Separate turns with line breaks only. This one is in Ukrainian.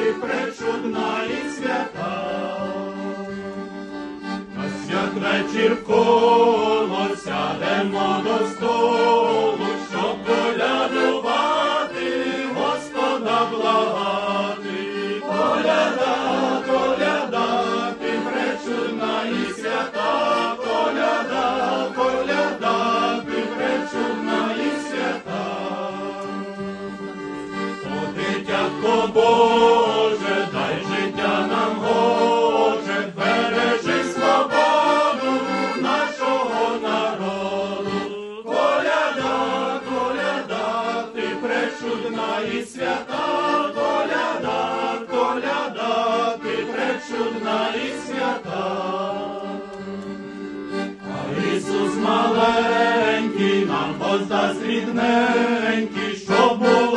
пречудна і свята. На святвечір коло сядемо до столу, щоб колядувати, Господа благати, коляда, коляда, ти пречудна і свята, коляда, коляда, ти пречудна і свята. О, дитятко Боже, і свята, коляда, коляда, ти пречудна і свята. А Ісус маленький нам поздасть щоб була